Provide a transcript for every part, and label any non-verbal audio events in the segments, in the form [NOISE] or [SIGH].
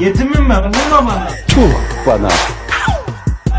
Yetimim ben vurma bana. tuh bana.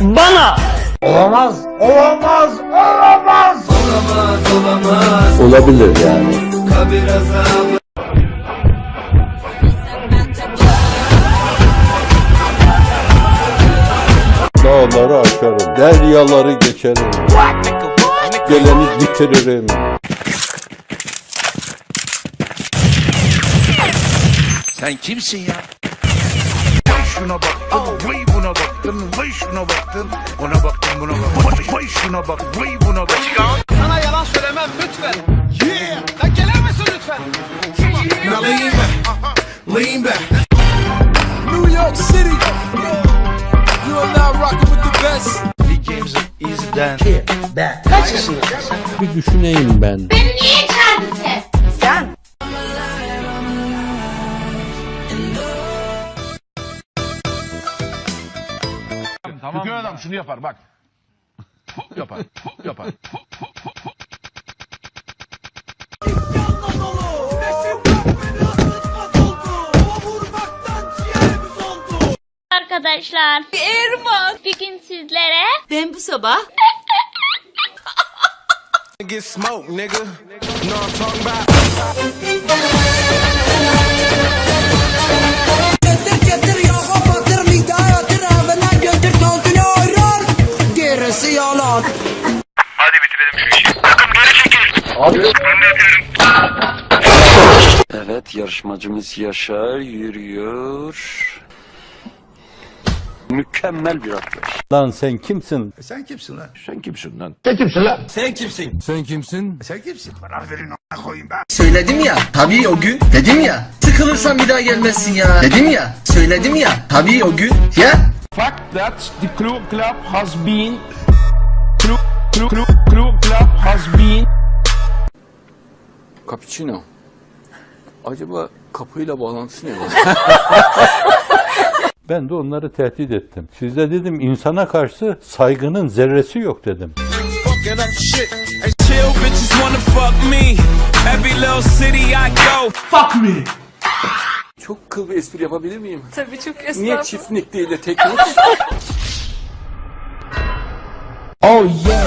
Bana. Olamaz, olamaz, olamaz. Olabilir yani. Dağları aşarım, deryaları geçerim. Geleni bitiririm. Sen kimsin ya? Şuna baktın, vay buna baktın, vay şuna baktın, ona baktın buna baktın, vay, şuna bak, vay buna bak. Sana yalan söylemem lütfen. Yeah. Lan gelir misin lütfen? Now lean back, lean back. New York City. You are now rocking with the best. Big Games Easy'den. Bir düşüneyim ben. Beni niye Çünkü adam şunu yapar bak. Puh yapar, puh yapar. puh, puh, puh, puh. Arkadaşlar. Erman. Bir gün sizlere Ben bu sabah Get smoked, nigga. Know I'm talking about. Evet yarışmacımız Yaşar yürüyor. Mükemmel bir atlayış. Lan sen kimsin? Sen kimsin lan? Sen kimsin lan? Sen kimsin? Sen kimsin? Sen kimsin? Bana verin a**a koyayım ben. Söyledim ya tabii o gün dedim ya Sıkılırsan bir daha gelmezsin ya Dedim ya söyledim ya tabii o gün ya Fact that the crew club has been crew crew crew crew club has been Cappuccino. Acaba kapıyla bağlantısı ne var? [LAUGHS] Ben de onları tehdit ettim. Sizde dedim insana karşı saygının zerresi yok dedim. fuck me. Çok kıl bir espri yapabilir miyim? tabii çok Niye estağfurullah. çiftlik değil de teknik? Oh yeah.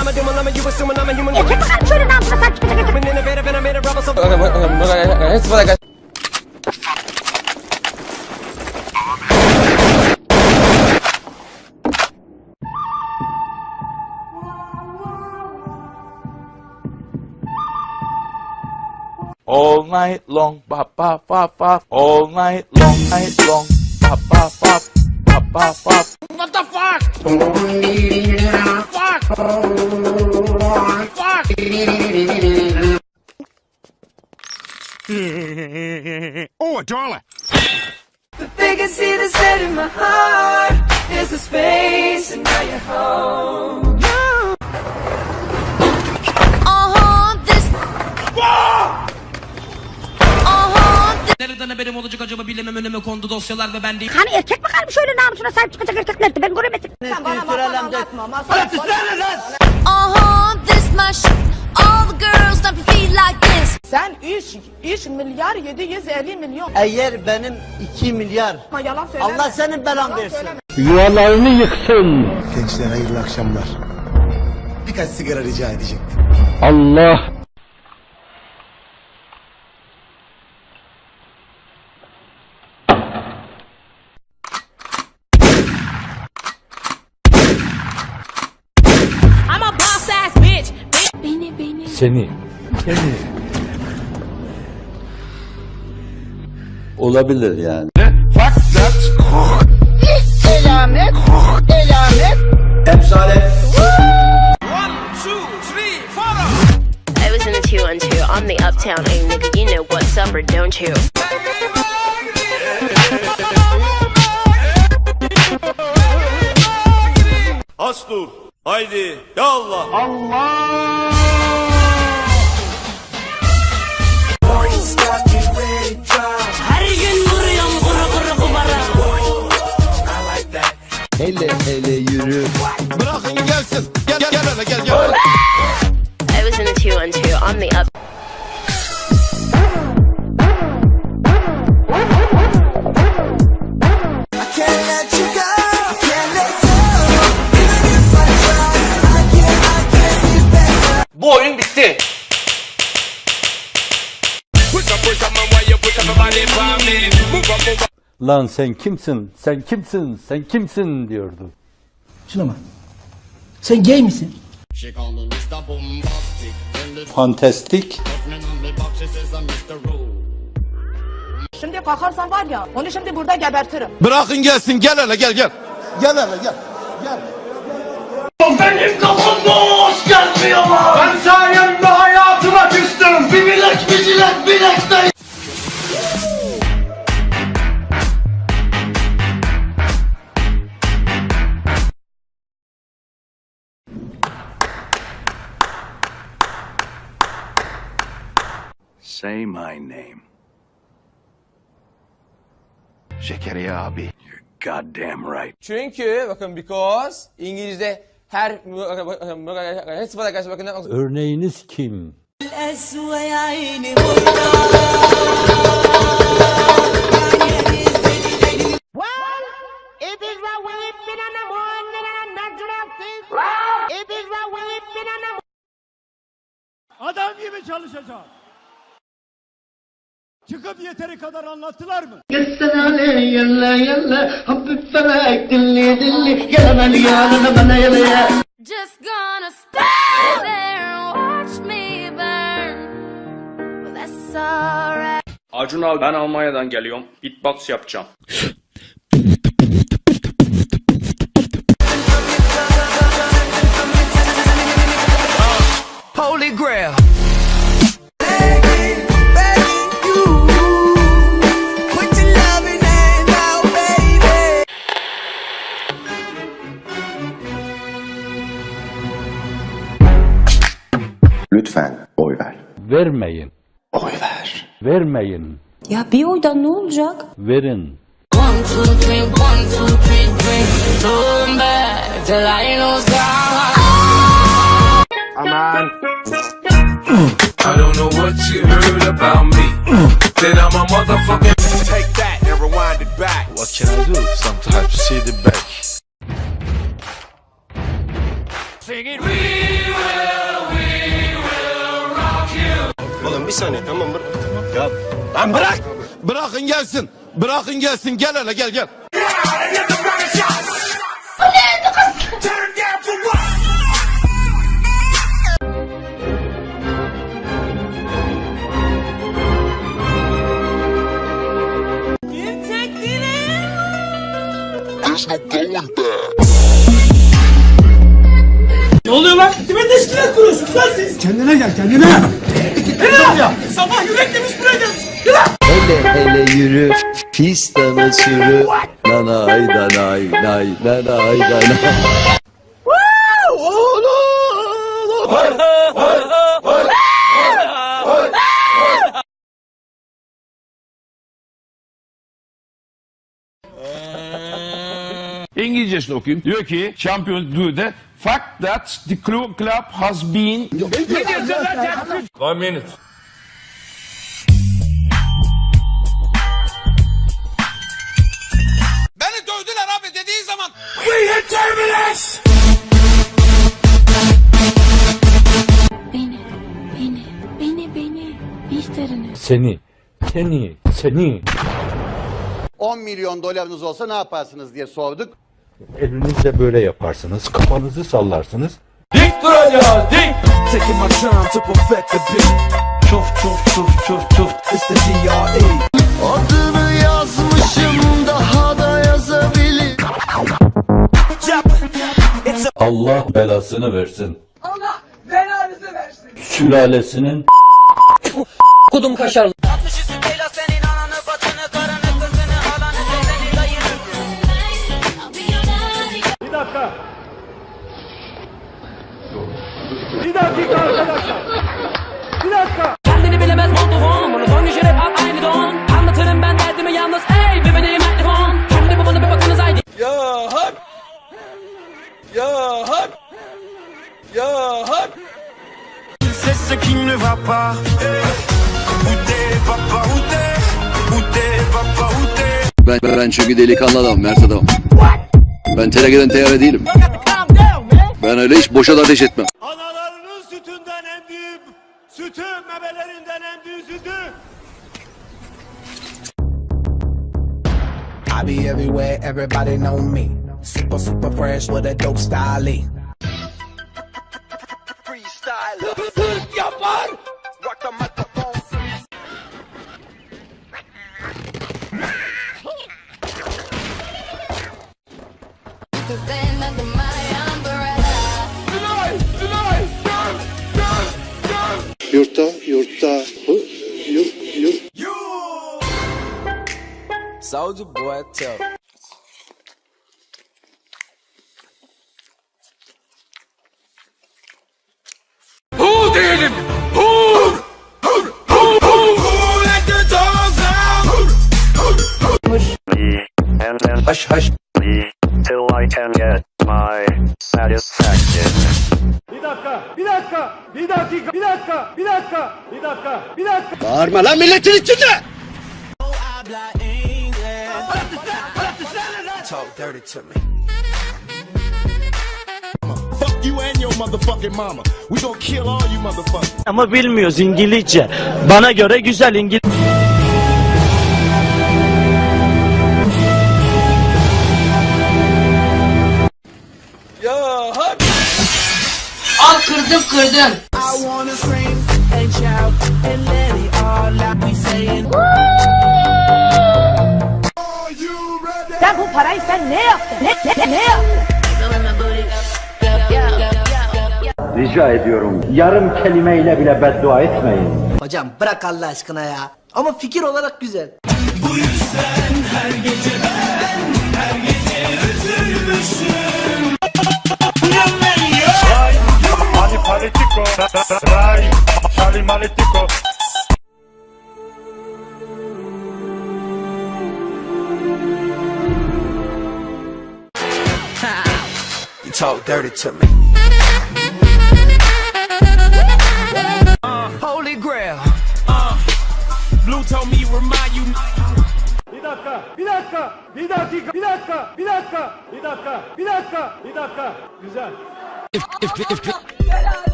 something. Okay, okay, okay, okay, here's what I got. All night long, pa pa pa pa. All night long, night long, pa pa pa pa pa pa. What the fuck? Fuck. Fuck. Oh, darling. They can see the set in my heart. There's a space and now you're home. This... Nereden benim olacak acaba bilemem önüme kondu dosyalar ve ben değil. Hani erkek mi kalmış öyle namusuna sahip çıkacak erkeklerdi ben göremedim. uh-huh, this my shit. All the girls your feet like this. Sen 3 3 milyar 750 milyon Eğer benim 2 milyar ama yalan söyleme. Allah senin belan Yalan versin. söyleme. Yuvalarını yıksın. Gençler hayırlı akşamlar. Birkaç sigara rica edecektim. Allah I'm a boss ass bitch. Beni beni. seni. Seni. Olabilir yani. Fact that. Elamet, elamet. I listen to two and two. I'm the uptown A nigga. You know what's up or don't you? Astur. Haydi. Ya Allah. Her Lan sen kimsin? Sen kimsin? Sen kimsin diyordu. Şuna bak. Sen gay misin? Fantastik. Şimdi kalkarsan var ya onu şimdi burada gebertirim. Bırakın gelsin gel hele gel gel. Gel hele gel. Gel. Benim Zekeriya abi. You're goddamn right. Çünkü bakın because İngilizce her her sıfata karşı bakın Örneğiniz kim? It is a Çıkıp yeteri kadar anlattılar mı? Just gonna stand there and watch me burn. Well, that's alright. Acun abi ben Almanya'dan geliyorum. Beatbox yapacağım. Holy grail. Vermeyin. Oy ver. Vermeyin. Ya bir oydan ne olacak? Verin. One, two, three, one, two, three, three. Turn back till I lose God. Aman. I don't know what you heard about me. Then I'm a motherfucking. Take that and rewind it back. What can I do? Sometimes see the back. Oğlum bir saniye tamam bırak. Ya lan bırak. Bırakın gelsin. Bırakın gelsin gel hele gel gel. Ne oluyor lan? Kime teşkilat kuruyorsunuz lan siz? Kendine gel kendine. Ya. Sabah yürek demiş buraya gelmiş. Hele hele yürü, pistanı sürü. Nanay danay, nay, nanay danay. İngilizcesini okuyayım. Diyor ki Champions League'de fact that the club club has been... One minute. Beni dövdüler abi dediği zaman. We hit terminus. Beni, beni, beni, beni. İşlerini. Seni. Seni. Seni. 10 milyon dolarınız olsa ne yaparsınız diye sorduk. Elinizle böyle yaparsınız. Kafanızı sallarsınız. Dik duracağız dik. Taking my time to perfect the beat. Çuf çuf çuf çuf çuf. It's the D.R.E. Adını yazmışım daha da yazabilir. Allah belasını versin. Allah belanızı versin. Sülalesinin Kudum kaşar. Ben, ben çünkü delikanlı adamım, mert adamım. Ben tenekeden teyyare değilim. Ben öyle hiç boşa da ateş etmem. Analarının sütünden emdiğim, sütü memelerinden emdiği sütü be everywhere, everybody know me. Super, super fresh with a dope style. yapar. Rock the Yurtta, yurtta, hu, yurt, yurt. Soldier boy tough. Hu değilim. Hu. Haş haş. I can get my satisfaction. Bir dakika, bir dakika, bir dakika, bir dakika, bir dakika, bir dakika, bir dakika. Bağırma lan milletin içinde! Talk dirty to me. Fuck you and your motherfucking mama. We gonna kill all you motherfuckers. Ama bilmiyoruz İngilizce. Bana göre güzel İngiliz. We saying. Sen bu parayı sen ne yaptın? Ne, ne, ne yaptın? Rica ediyorum yarım kelimeyle bile beddua etmeyin. Hocam bırak Allah aşkına ya. Ama fikir olarak güzel. Bu yüzden her gece ben maletico, vai, maletico. You talk dirty to me. Uh, Holy grail. Uh, Blue told me remind you. Güzel.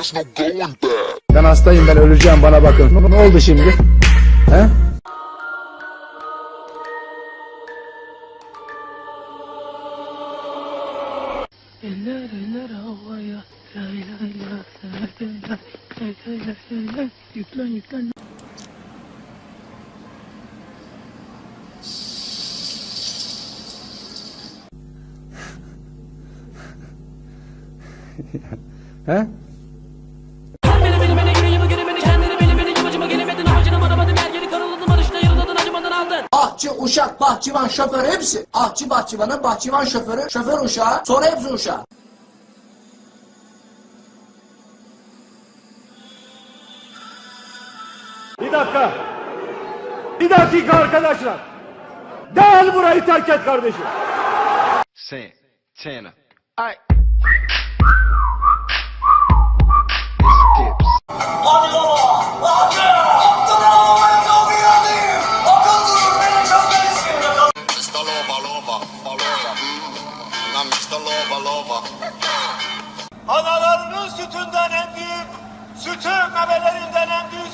There's no going back. Ben hastayım ben öleceğim bana bakın. Ne oldu şimdi? He? Yüklen [LAUGHS] yüklen He? Ahçı, uşak, bahçıvan, şoför hepsi. Ahçı bahçıvanı, bahçıvan şoförü, şoför uşağı, sonra hepsi uşağı. Bir dakika. Bir dakika arkadaşlar. Derhal burayı terk et kardeşim. Sen, Tana. Hadi haberlerinden hem düz